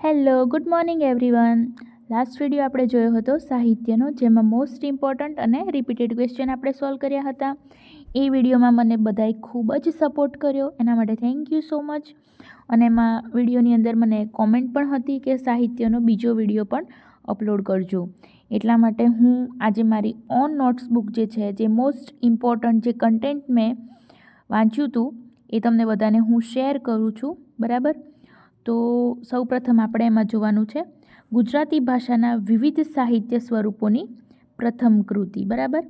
Hello, good morning everyone. Last video આપણે જોયો હતો સાહિત્યનો, જેમાં મોસ્ટ ઇમ્પોર્ટન્ટ અને રિપીટેડ ક્વેશ્ચન આપણે સોલ્વ કર્યા હતા. એ વિડીયોમાં મને બધાએ ખૂબ જ સપોર્ટ કર્યો, એના માટે થેન્ક યુ સો મચ અને એમાં વિડીયોની અંદર મને કોમેન્ટ પણ હતી કે સાહિત્યનો બીજો વીડિયો પણ અપલોડ કરજો. એટલા માટે હું આજે મારી ઓન નોટ્સ બુક જે છે, જે મોસ્ટ ઇમ્પોર્ટન્ટ જે કન્ટેન્ટ મેં વાંચ્યું હતું, એ તમને બધાને હું શેર કરું છું. બરાબર? તો સૌપ્રથમ આપણે એમાં જોવાનું છે, ગુજરાતી ભાષાના વિવિધ સાહિત્ય સ્વરૂપોની પ્રથમ કૃતિ, બરાબર?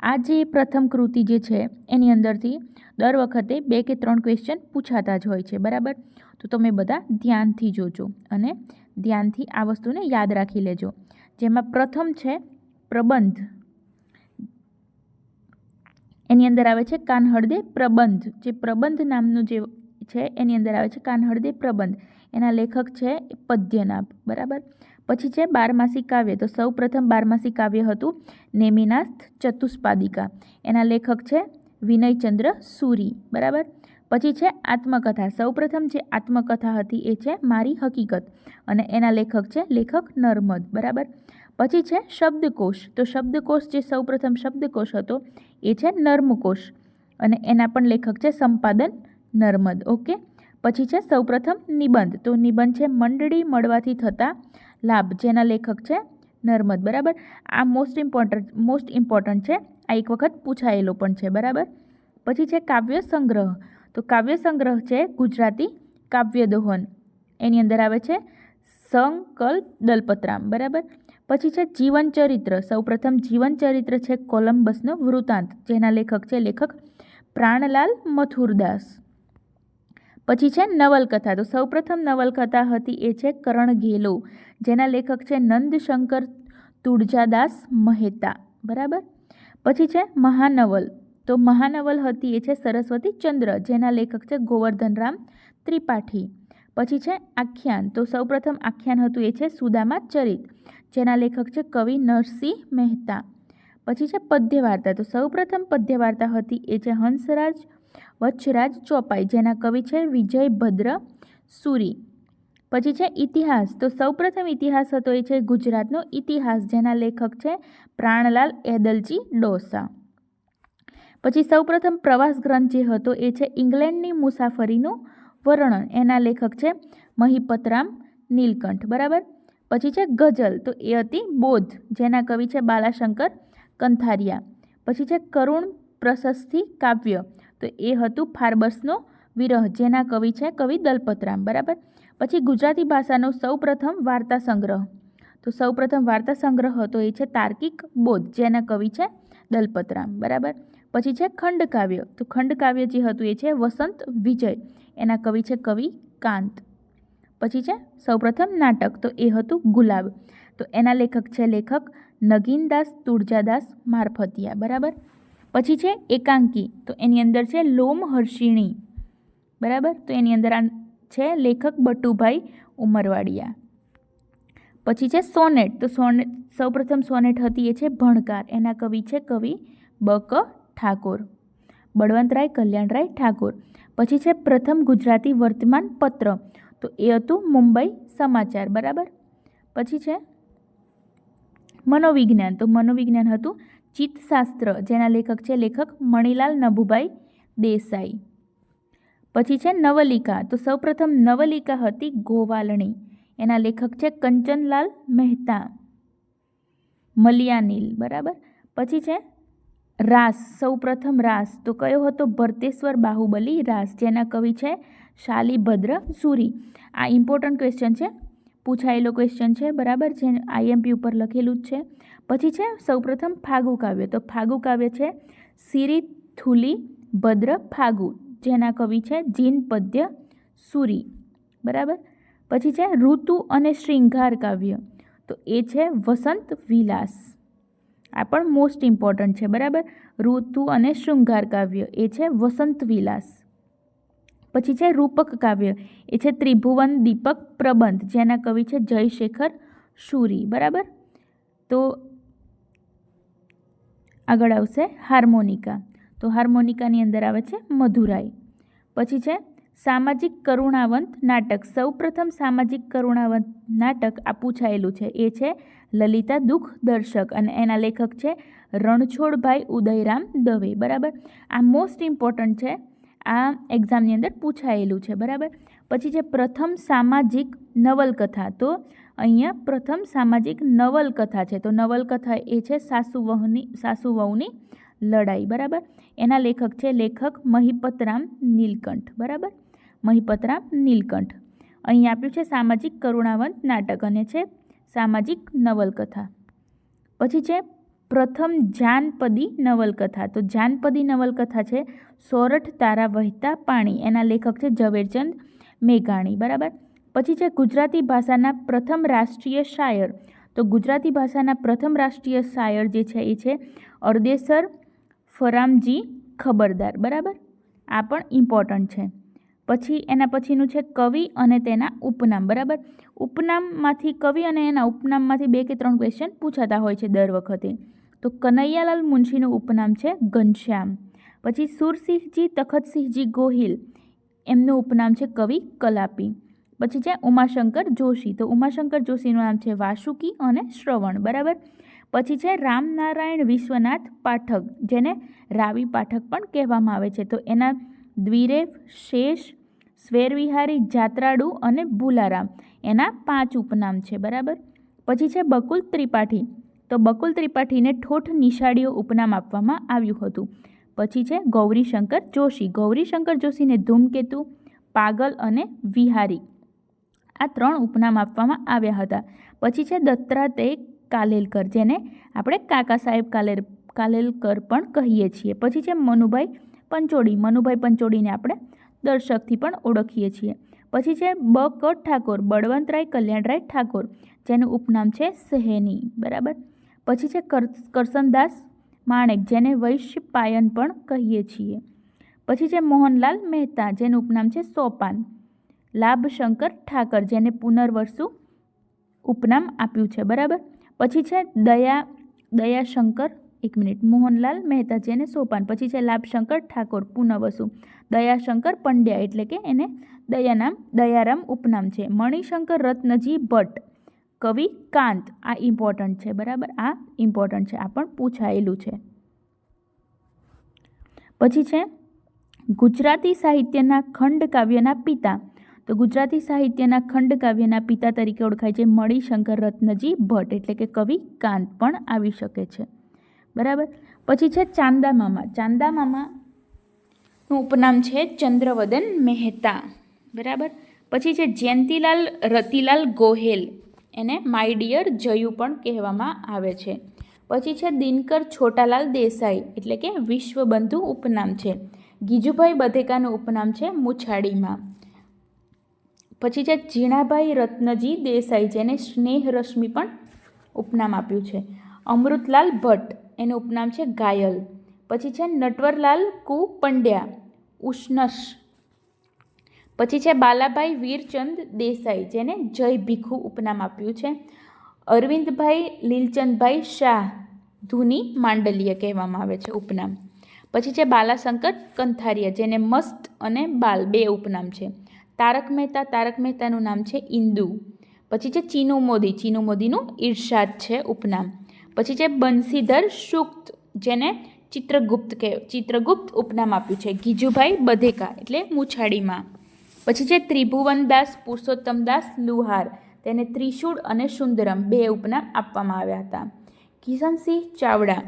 આ જે પ્રથમ કૃતિ જે છે, એની અંદરથી દર વખતે બે કે ત્રણ ક્વેશ્ચન પૂછાતા જ હોય છે, બરાબર? તો તમે બધા ધ્યાનથી જોજો અને ધ્યાનથી આ વસ્તુને યાદ રાખી લેજો. જેમાં પ્રથમ છે, પ્રબંધ. એની અંદર આવે છે કાનહળદે પ્રબંધ, જે પ્રબંધ નામનું જે છે, એની અંદર આવે છે કાનહળદી પ્રબંધ. એના લેખક છે પદ્યનાભ, બરાબર? પછી છે બારમાસી કાવ્ય. તો સૌ પ્રથમ બારમાસી કાવ્ય હતું નેમિનાથ ચતુષ્પાદિકા. એના લેખક છે વિનયચંદ્ર સૂરી, બરાબર? પછી છે આત્મકથા. સૌપ્રથમ જે આત્મકથા હતી એ છે મારી હકીકત. અને એના લેખક છે લેખક નર્મદ, બરાબર? પછી છે શબ્દકોશ. તો શબ્દકોશ જે સૌપ્રથમ શબ્દકોશ હતો એ છે નર્મકોશ. અને એના પણ લેખક છે સંપાદન નર્મદ, ઓકે? પછી છે સૌપ્રથમ નિબંધ. તો નિબંધ છે મંડળી મળવાથી થતા લાભ, જેના લેખક છે નર્મદ, બરાબર? આ મોસ્ટ ઇમ્પોર્ટન્ટ મોસ્ટ ઇમ્પોર્ટન્ટ છે. આ એક વખત પૂછાયેલો પણ છે, બરાબર? પછી છે કાવ્ય સંગ્રહ. તો કાવ્ય સંગ્રહ છે ગુજરાતી કાવ્ય દોહન. એની અંદર આવે છે સંકલ્પ દલપતરામ, બરાબર? પછી છે જીવન ચરિત્ર. સૌપ્રથમ જીવન ચરિત્ર છે કોલંબસનો વૃતાંત, જેના લેખક છે લેખક પ્રાણલાલ મથુરદાસ. પછી છે નવલકથા. તો સૌપ્રથમ નવલકથા હતી એ છે કરણ ઘેલો જેના લેખક છે નંદશંકર તુળજાદાસ મહેતા. બરાબર? પછી છે મહાનવલ. તો મહાનવલ હતી એ છે સરસ્વતી ચંદ્ર, જેના લેખક છે ગોવર્ધનરામ ત્રિપાઠી. પછી છે આખ્યાન. તો સૌપ્રથમ આખ્યાન હતું એ છે સુદામા ચરિત, જેના લેખક છે કવિ નરસિંહ મહેતા. પછી છે પદ્ય વાર્તા તો સૌપ્રથમ પદ્ય વાર્તા હતી એ છે હંસરાજ વચ્છરાજ ચોપાઈ, જેના કવિ છે વિજય ભદ્ર સુરી. પછી છે ઇતિહાસ. તો સૌપ્રથમ ઇતિહાસ હતો એ છે ગુજરાતનો ઇતિહાસ, જેના લેખક છે પ્રાણલાલ એદલજી ડોસા. પછી સૌપ્રથમ પ્રવાસ ગ્રંથ જે હતો એ છે ઇંગ્લેન્ડની મુસાફરીનું વર્ણન. એના લેખક છે મહિપતરામ નીલકંઠ. બરાબર? પછી છે ગઝલ. તો એ હતી બોધ, જેના કવિ છે બાલાશંકર કંથારિયા. પછી છે કરુણ પ્રશસ્તિ કાવ્ય. તો એ હતું ફાર્બસનો વિરહ, જેના કવિ છે કવિ દલપતરામ, બરાબર? પછી ગુજરાતી ભાષાનો સૌપ્રથમ વાર્તા સંગ્રહ. તો સૌપ્રથમ વાર્તા સંગ્રહ હતો એ છે તાર્કિક બોધ, જેના કવિ છે દલપતરામ, બરાબર? પછી છે ખંડકાવ્ય તો ખંડકાવ્ય જે હતું એ છે વસંત વિજય, એના કવિ છે કવિ કાંત. પછી છે સૌપ્રથમ નાટક, તો એ હતું ગુલાબ. તો એના લેખક છે લેખક નગીનદાસ તુળજાદાસ મારફતિયા, બરાબર? પછી છે એકાંકી. તો એની અંદર છે લોમહર્ષિણી. બરાબર? તો એની અંદર આ છે લેખક બટુભાઈ ઉમરવાડિયા. પછી છે સોનેટ. તો સોનેટ, સૌપ્રથમ સોનેટ હતી એ છે ભણકાર. એના કવિ છે કવિ બક ઠાકોર. બળવંતરાય કલ્યાણરાય ઠાકોર. પછી છે પ્રથમ ગુજરાતી વર્તમાન પત્ર. તો એ હતું મુંબઈ સમાચાર. બરાબર? પછી છે મનોવિજ્ઞાન. તો મનોવિજ્ઞાન હતું ચિત્તશાસ્ત્ર, જેના લેખક છે લેખક મણિલાલ નભુભાઈ દેસાઈ. પછી છે નવલિકા. તો સૌપ્રથમ નવલિકા હતી ગોવાલણી. એના લેખક છે કંચનલાલ મહેતા. મલિયાનીલ, બરાબર? પછી છે રાસ, સૌપ્રથમ રાસ. તો કયો હતો? ભરતેશ્વર બાહુબલી રાસ, જેના કવિ છે શાલીભદ્ર સુરી. આ ઇમ્પોર્ટન્ટ ક્વેશ્ચન છે. પૂછાયેલો ક્વેશ્ચન છે, બરાબર? જે આઈએમપી ઉપર લખેલું જ છે. પછી છે સૌપ્રથમ ફાગુ કાવ્ય. તો ફાગુ કાવ્ય છે સિરી થુલી ભદ્ર ફાગુ. જેના કવિ છે જીન પદ્ય સુરી. બરાબર? પછી છે ઋતુ અને શ્રૃંગાર કાવ્ય. તો એ છે વસંત વિલાસ. આ પણ મોસ્ટ ઇમ્પોર્ટન્ટ છે. બરાબર? ઋતુ અને શૃંગાર કાવ્ય. એ છે વસંત વિલાસ. પછી છે રૂપક કાવ્ય. એ છે ત્રિભુવન દીપક પ્રબંધ. જેના કવિ છે જયશેખર શુરી બરાબર? તો આગળ આવશે હાર્મોનિકા. તો હાર્મોનિકાની અંદર આવે છે મધુરાઈ. પછી છે સામાજિક કરુણાવંત નાટક. સૌપ્રથમ સામાજિક કરુણાવંત નાટક આ પૂછાયેલું છે. એ છે લલિતા દુઃખ દર્શક અને એના લેખક છે રણછોડભાઈ ઉદયરામ દવે. બરાબર? આ મોસ્ટ ઇમ્પોર્ટન્ટ છે. આ એક્ઝામની અંદર પૂછાયેલું છે. બરાબર? પછી છે પ્રથમ સામાજિક નવલકથા. તો અહીંયા પ્રથમ સામાજિક નવલકથા છે. તો નવલકથા એ છે સાસુ વહુની સાસુ વહુની લડાઈ, બરાબર? એના લેખક છે લેખક મહિપતરામ નીલકંઠ, બરાબર? મહિપતરામ નીલકંઠ. અહીં આપ્યું છે સામાજિક કરુણાવંત નાટક અને છે સામાજિક નવલકથા. પછી છે પ્રથમ જાનપદી નવલકથા. તો જાનપદી નવલકથા છે સોરઠ તારા વહેતા પાણી. એના લેખક છે ઝવેરચંદ મેઘાણી, બરાબર? પછી છે ગુજરાતી ભાષાના પ્રથમ રાષ્ટ્રીય શાયર. તો ગુજરાતી ભાષાના પ્રથમ રાષ્ટ્રીય શાયર જે છે એ છે અરદેસર ફરામજી ખબરદાર. બરાબર? આ પણ ઇમ્પોર્ટન્ટ છે. પછી એના પછીનું છે કવિ અને તેના ઉપનામ. બરાબર? ઉપનામમાંથી કવિ અને એના ઉપનામમાંથી બે કે ત્રણ ક્વેશ્ચન પૂછાતા હોય છે દર વખતે. તો કનૈયાલાલ મુનશીનું ઉપનામ છે ઘનશ્યામ. પછી સુરસિંહજી તખતસિંહજી ગોહિલ. એમનું ઉપનામ છે કવિ કલાપી. પછી છે ઉમાશંકર જોશી. તો ઉમાશંકર જોશીનું નામ છે વાસુકી અને શ્રવણ, બરાબર? પછી છે રામનારાયણ વિશ્વનાથ પાઠક, જેને રાવી પાઠક પણ કહેવામાં આવે છે. તો એના દ્વિરેફ શેષ, સ્વેરવિહારી જાત્રાડુ અને ભૂલારામ, એના પાંચ ઉપનામ છે, બરાબર? પછી છે બકુલ ત્રિપાઠી. તો બકુલ ત્રિપાઠીને ઠોઠ નિશાળીઓ ઉપનામ આપવામાં આવ્યું હતું. પછી છે ગૌરીશંકર જોશી. ગૌરીશંકર જોશીને ધૂમકેતુ, પાગલ અને વિહારી. આ ત્રણ ઉપનામ આપવામાં આવ્યા હતા. પછી છે દત્તાત્રેય કાલેલકર, જેને આપણે કાકા સાહેબ કાલેર કાલેલકર પણ કહીએ છીએ. પછી છે મનુભાઈ પંચોડી. મનુભાઈ પંચોડીને આપણે દર્શકથી પણ ઓળખીએ છીએ. પછી છે બ. ક. ઠાકોર, બળવંતરાય કલ્યાણરાય ઠાકોર, જેનું ઉપનામ છે સહેની. બરાબર? પછી છે કર, કરસનદાસ માણેક, જેને વૈશ્ય પાયન પણ કહીએ છીએ. પછી છે મોહનલાલ મહેતા, જેનું ઉપનામ છે સોપાન. લાભશંકર ઠાકર, જેને પુનર્વસુ ઉપનામ આપ્યું છે. બરાબર? પછી છે દયા, દયાશંકર, એક મિનિટ, મોહનલાલ મહેતા જેને સોપાન, પછી છે લાભશંકર ઠાકોર પુનવસુ દયાશંકર પંડ્યા એટલે કે એને દયાનામ, દયારામ ઉપનામ છે. મણિશંકર રત્નજી ભટ્ટ, કવિ કાંત, આ ઇમ્પોર્ટન્ટ છે. બરાબર? આ ઇમ્પોર્ટન્ટ છે. આ પણ પૂછાયેલું છે. પછી છે ગુજરાતી સાહિત્યના ખંડ કાવ્યના પિતા તો ગુજરાતી સાહિત્યના ખંડકાવ્યના પિતા તરીકે ઓળખાય છે મણિશંકર રત્નજી ભટ્ટ, એટલે કે કવિ કાંત પણ આવી શકે છે. બરાબર? પછી છે ચાંદા મામા. ચાંદા મામાનું ઉપનામ છે ચંદ્રવદન મહેતા. બરાબર? પછી છે જયંતીલાલ રતિલાલ ગોહેલ. એને માય ડિયર જયુ પણ કહેવામાં આવે છે. પછી છે દિનકર છોટાલાલ દેસાઈ, એટલે કે વિશ્વબંધુ ઉપનામ છે. ગીજુભાઈ બધેકાનું ઉપનામ છે મુછાડીમાં. પછી છે ઝીણાભાઈ રત્નજી દેસાઈ જેને સ્નેહ રશ્મિ પણ ઉપનામ આપ્યું છે. અમૃતલાલ ભટ્ટ, એનું ઉપનામ છે ગાયલ. પછી છે નટવરલાલ કુ પંડ્યા, ઉષ્ણશ. પછી છે બાલાભાઈ વીરચંદ દેસાઈ, જેને જય ભીખુ ઉપનામ આપ્યું છે. અરવિંદભાઈ લીલચંદભાઈ શાહ, ધૂની માંડલીય કહેવામાં આવે છે ઉપનામ. પછી છે બાલાશંકર કંથારિયા, જેને મસ્ત અને બાલ બે ઉપનામ છે. તારક મહેતા, તારક મહેતાનું નામ છે ઇન્દુ પછી છે ચીનુ મોદી. ચીનુ મોદીનું ઈર્ષાદ છે ઉપનામ. પછી છે બંસીધર શુક્ત જેને ચિત્રગુપ્ત કહે, ચિત્રગુપ્ત ઉપનામ આપ્યું છે ગીજુભાઈ બધેકા, એટલે મૂછાડીમાં પછી છે ત્રિભુવનદાસ, પુરુષોત્તમદાસ, લુહાર. તેને ત્રિશૂળ અને સુંદરમ બે ઉપનામ આપવામાં આવ્યા હતા. કિશનસિંહ ચાવડા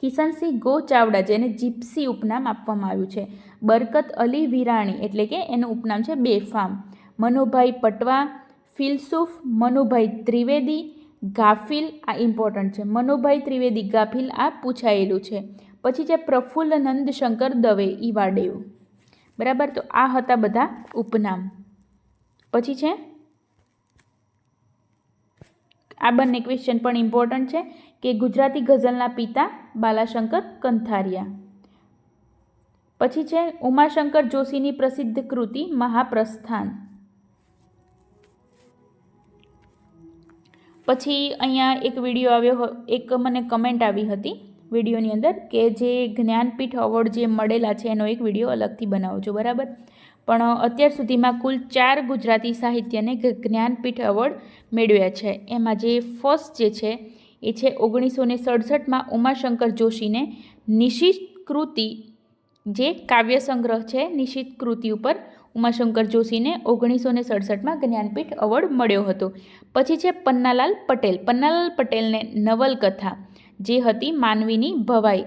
કિશનસિંહ ગો ચાવડા જેને જીપ્સી ઉપનામ આપવામાં આવ્યું છે. બરકત અલી વિરાણી એટલે કે એનું ઉપનામ છે બેફામ. મનુભાઈ પટવા, ફિલસુફ મનુભાઈ ત્રિવેદી, ગાફિલ આ ઇમ્પોર્ટન્ટ છે. મનુભાઈ ત્રિવેદી, ગાફિલ આ પૂછાયેલું છે. પછી છે પ્રફુલ્લ નંદશંકર દવે, ઈવાડેવ. બરાબર? તો આ હતા બધા ઉપનામ. પછી છે? આ બંને ક્વેશ્ચન પણ ઇમ્પોર્ટન્ટ છે. કે ગુજરાતી ગઝલના પિતા બાલાશંકર કંથારિયા. પછી છે ઉમાશંકર જોશીની પ્રસિદ્ધ કૃતિ મહાપ્રસ્થાન. પછી અહીંયા એક વીડિયો આવ્યો એક મને કમેન્ટ આવી હતી વિડીયોની અંદર કે જે જ્ઞાનપીઠ એવોર્ડ જે મળેલા છે એનો એક વીડિયો અલગથી બનાવજો, બરાબર? પણ અત્યાર સુધીમાં કુલ ચાર ગુજરાતી સાહિત્યને જ્ઞાનપીઠ એવોર્ડ મેળવ્યા છે. એમાં જે ફર્સ્ટ જે છે એ છે ઓગણીસો ને સડસઠમાં ઉમાશંકર જોશીને નિશિત કૃતિ, જે કાવ્ય સંગ્રહ છે, નિશિત કૃતિ ઉપર ઉમાશંકર જોશીને ઓગણીસો ને સડસઠમાં જ્ઞાનપીઠ એવોર્ડ મળ્યો હતો. પછી છે પન્નાલાલ પટેલ. પન્નાલાલ પટેલને નવલકથા, જે હતી માનવીની ભવાઈ,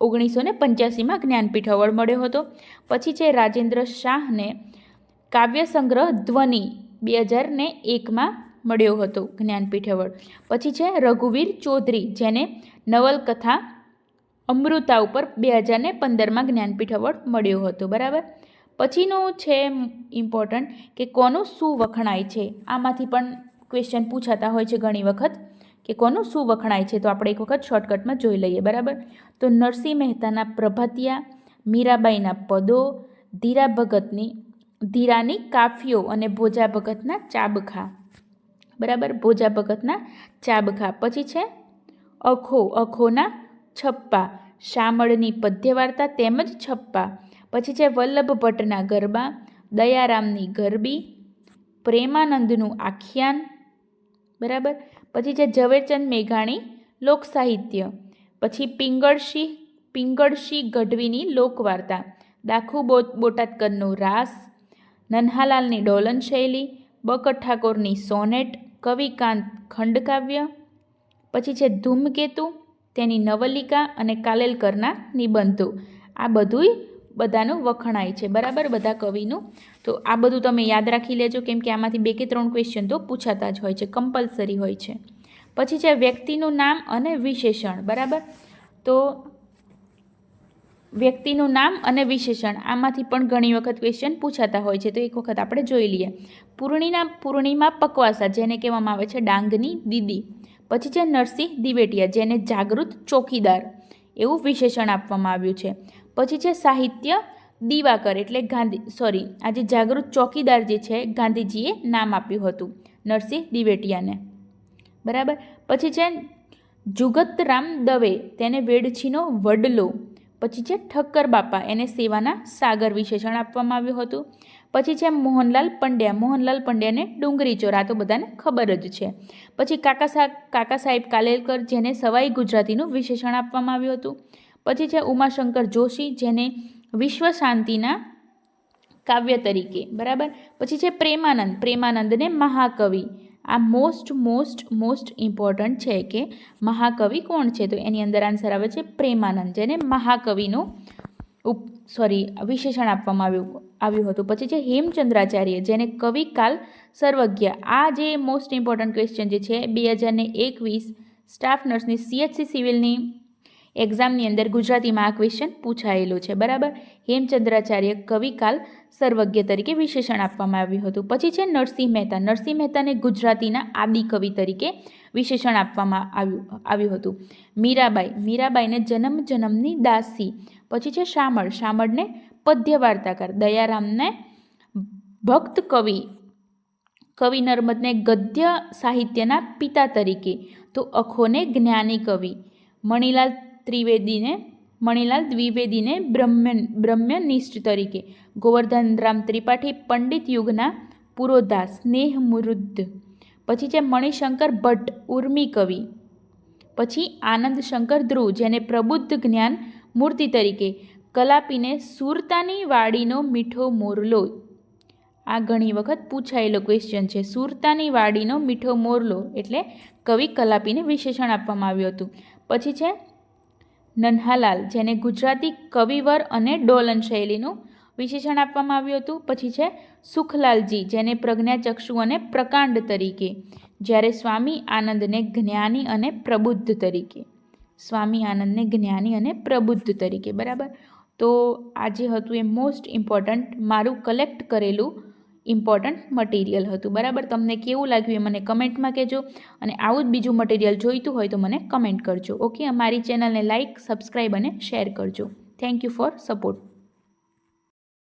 ઓગણીસો ને પંચ્યાસીમાં જ્ઞાનપીઠ એવોર્ડ મળ્યો હતો. પછી છે રાજેન્દ્ર શાહને કાવ્ય સંગ્રહ ધ્વનિ, બે હજાર ને એકમાં મળ્યો હતો જ્ઞાનપીઠ એવોર્ડ પછી છે રઘુવીર ચૌધરી, જેને નવલકથા અમૃતા ઉપર બે હજાર ને પંદરમાં જ્ઞાનપીઠ એવોર્ડ મળ્યો હતો. બરાબર? પછીનું છે ઇમ્પોર્ટન્ટ કે કોનું શું વખણાય છે? આમાંથી પણ ક્વેશ્ચન પૂછાતા હોય છે ઘણી વખત કે કોનું શું વખણાય છે? તો આપણે એક વખત શોર્ટકટમાં જોઈ લઈએ. બરાબર? તો નરસિંહ મહેતાના પ્રભાતિયા, મીરાબાઈના પદો, ધીરા ભગતની, ધીરાની કાફીઓ અને ભોજા ભગતના ચાબખા. બરાબર? ભોજા ભગતના ચાબખા. પછી છે, અખો, અખોના છપ્પા. શામળની પદ્યવાર્તા તેમજ છપ્પા. પછી છે, વલ્લભ ભટ્ટના ગરબા, દયારામની ગરબી, પ્રેમાનંદનું આખ્યાન, બરાબર? પછી છે, ઝવેરચંદ મેઘાણી લોકસાહિત્ય. પછી પિંગળસિંહ પિંગળસિંહ ગઢવીની લોકવાર્તા. દાખુ બો, બોટાદકરનો રાસ, નન્હાલાલની ડોલન શૈલી બકટ ઠાકોરની સોનેટ કવિકાંત ખંડકાવ્ય, પછી છે ધૂમકેતુ, તેની નવલિકા અને કાલેલકરના નિબંધો. આ બધુંય બધાનું વખણાય છે, બરાબર? બધા કવિનું. તો આ બધું તમે યાદ રાખી લેજો, કેમ કે આમાંથી બે કે ત્રણ ક્વેશ્ચન તો પૂછાતા જ હોય છે કમ્પલસરી હોય છે. પછી છે વ્યક્તિનું નામ અને વિશેષણ, બરાબર? તો વ્યક્તિનું નામ અને વિશેષણ. આમાંથી પણ ઘણી વખત ક્વેશ્ચન પૂછાતા હોય છે. તો એક વખત આપણે જોઈ લઈએ. પૂર્ણિના, પૂર્ણિમા પકવાસા જેને કહેવામાં આવે છે ડાંગની દીદી. પછી છે નરસિંહ દિવેટિયા જેને જાગૃત ચોકીદાર એવું વિશેષણ આપવામાં આવ્યું છે. પછી છે સાહિત્ય દિવાકર એટલે ગાંધી સોરી આજે જાગૃત ચોકીદાર જે છે ગાંધીજીએ નામ આપ્યું હતું નરસિંહ દિવેટિયાને. બરાબર? પછી છે જુગતરામ દવે, તેને વેડછીનો વડલો. પછી છે ઠક્કર બાપા, એને સેવાના સાગર વિશેષણ આપવામાં આવ્યું હતું. પછી છે મોહનલાલ પંડ્યા, મોહનલાલ પંડ્યાને ડુંગરી ચોર, તો બધાને ખબર જ છે. પછી કાકા સા, કાકા સાહેબ કાલેલકર, જેને સવાઈ ગુજરાતીનું વિશેષણ આપવામાં આવ્યું હતું. પછી છે ઉમાશંકર જોશી, જેને વિશ્વ શાંતિના કાવ્ય તરીકે, બરાબર? પછી છે પ્રેમાનંદ, પ્રેમાનંદને મહાકવિ. આ મોસ્ટ મોસ્ટ મોસ્ટ ઇમ્પોર્ટન્ટ છે કે મહાકવિ કોણ છે? તો એની અંદર આન્સર આવે છે પ્રેમાનંદ, જેને મહાકવિનું ઉપ સોરી વિશેષણ આપવામાં આવ્યું આવ્યું હતું. પછી છે હેમચંદ્રાચાર્ય, જેને કવિ કાલ સર્વજ્ઞ. આ જે મોસ્ટ ઇમ્પોર્ટન્ટ ક્વેશ્ચન જે છે, બે હજારને એકવીસ સ્ટાફ નર્સની સીએચસી સિવિલની એક્ઝામની અંદર ગુજરાતીમાં આ ક્વેશ્ચન પૂછાયેલો છે, બરાબર? હેમચંદ્રાચાર્ય કવિકાલ સર્વજ્ઞ તરીકે વિશેષણ આપવામાં આવ્યું હતું. પછી છે નરસિંહ મહેતા. નરસિંહ મહેતાને ગુજરાતીના આદિ કવિ તરીકે વિશેષણ આપવામાં આવ્યું આવ્યું હતું. મીરાબાઈ. મીરાબાઈને જન્મ જન્મની દાસી. પછી છે શામળ. શામળને પદ્ય વાર્તાકાર દયારામને ભક્ત કવિ કવિ નર્મદને ગદ્ય સાહિત્યના પિતા તરીકે, તો અખોને જ્ઞાની કવિ. મણિલાલ ત્રિવેદીને, મણિલાલ દ્વિવેદીને બ્રહ્મ્ય બ્રહ્મનિષ્ઠ તરીકે ગોવર્ધનરામ ત્રિપાઠી પંડિત યુગના પુરોધા સ્નેહ મુરુદ્ધ પછી છે મણિશંકર ભટ્ટ, ઉર્મી કવિ, પછી આનંદ શંકર ધ્રુવ, જેને પ્રબુદ્ધ જ્ઞાન મૂર્તિ તરીકે, કલાપીને સુરતાની વાડીનો મીઠો મોરલો. આ ઘણી વખત પૂછાયેલો ક્વેશ્ચન છે. સુરતાની વાડીનો મીઠો મોરલો એટલે કવિ કલાપીને વિશેષણ આપવામાં આવ્યું હતું. પછી છે નન્હાલાલ, જેને ગુજરાતી કવિવર અને ડોલન શૈલીનું વિશેષણ આપવામાં આવ્યું હતું. પછી છે સુખલાલજી, જેને પ્રજ્ઞાચક્ષુ અને પ્રકાંડ તરીકે, જ્યારે સ્વામી આનંદને જ્ઞાની અને પ્રબુદ્ધ તરીકે. સ્વામી આનંદને જ્ઞાની અને પ્રબુદ્ધ તરીકે, બરાબર? તો આજે હતું એ મોસ્ટ ઇમ્પોર્ટન્ટ મારું કલેક્ટ કરેલું ઇમ્પોર્ટન્ટ મટીરિયલ હતું. બરાબર? તમને કેવું લાગ્યું એ મને કમેન્ટમાં કહેજો અને આવું જ બીજું મટીરિયલ જોઈતું હોય તો મને કમેન્ટ કરજો. ઓકે અમારી ચેનલને લાઇક સબસ્ક્રાઈબ અને શેર કરજો. Thank you for support